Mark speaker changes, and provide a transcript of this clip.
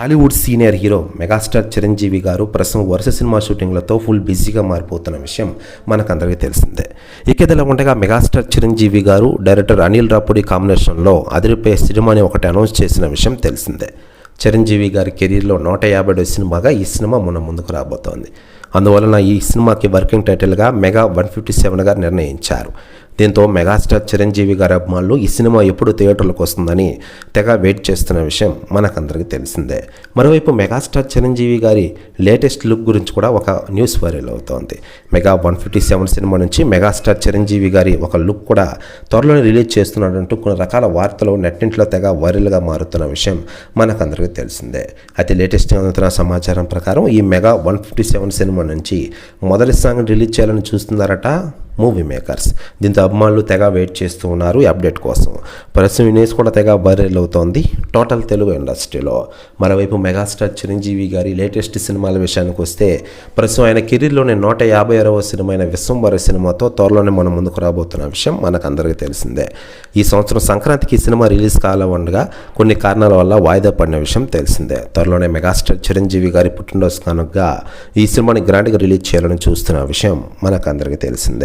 Speaker 1: Tollywood senior hero megastar Chiranjeevi గారు ప్రస్తుతం వరుస సినిమా షూటింగ్లతో ఫుల్ బిజీగా మారిపోతున్న విషయం మనకందరికీ తెలిసిందే. ఇక ఇదిలా ఉండగా మెగాస్టార్ చిరంజీవి గారు డైరెక్టర్ అనిల్ రాపుడి కాంబినేషన్లో అదిరిపే సినిమాని ఒకటి అనౌన్స్ చేసిన విషయం తెలిసిందే. చిరంజీవి గారి కెరీర్లో నూట యాభై సినిమాగా ఈ సినిమా మన ముందుకు రాబోతోంది. అందువలన ఈ సినిమాకి వర్కింగ్ టైటిల్గా మెగా వన్ ఫిఫ్టీ సెవెన్గా నిర్ణయించారు. దీంతో మెగాస్టార్ చిరంజీవి గారి అభిమానులు ఈ సినిమా ఎప్పుడు థియేటర్లకు వస్తుందని తెగ వెయిట్ చేస్తున్న విషయం మనకందరికీ తెలిసిందే. మరోవైపు మెగాస్టార్ చిరంజీవి గారి లేటెస్ట్ లుక్ గురించి కూడా ఒక న్యూస్ వైరల్ అవుతోంది. Mega one fifty seven cinema నుంచి మెగాస్టార్ చిరంజీవి గారి ఒక లుక్ కూడా త్వరలోనే రిలీజ్ చేస్తున్నాడంటూ కొన్ని రకాల వార్తలు నెట్టింట్లో తెగ వైరల్గా మారుతున్న విషయం మనకందరికీ తెలిసిందే. అయితే లేటెస్ట్గా అందుతున్న సమాచారం ప్రకారం ఈ mega one fifty seven cinema నుంచి మొదటి సాంగ్ రిలీజ్ చేయాలని చూస్తున్నారట మూవీ మేకర్స్ దీంతో అభిమానులు తెగ వెయిట్ చేస్తూ ఉన్నారు ఈ అప్డేట్ కోసం. ప్రస్తుతం ఈ న్యూస్ కూడా తెగ వైరల్ అవుతోంది. టోటల్ తెలుగు ఇండస్ట్రీలో మరోవైపు మెగాస్టార్ చిరంజీవి గారి లేటెస్ట్ సినిమాల విషయానికి వస్తే ప్రస్తుతం ఆయన కెరీర్లోని నూట యాభై ఆరవ సినిమా అయిన విశ్వంబర సినిమాతో త్వరలోనే మనం ముందుకు రాబోతున్న విషయం మనకందరికీ తెలిసిందే. ఈ సంవత్సరం సంక్రాంతికి సినిమా రిలీజ్ కాలవండగా కొన్ని కారణాల వల్ల వాయిదా పడిన విషయం తెలిసిందే. త్వరలోనే మెగాస్టార్ చిరంజీవి గారి పుట్టినరోజు కానుకగా ఈ సినిమాని గ్రాండ్గా రిలీజ్ చేయాలని చూస్తున్న విషయం మనకందరికీ తెలిసిందే.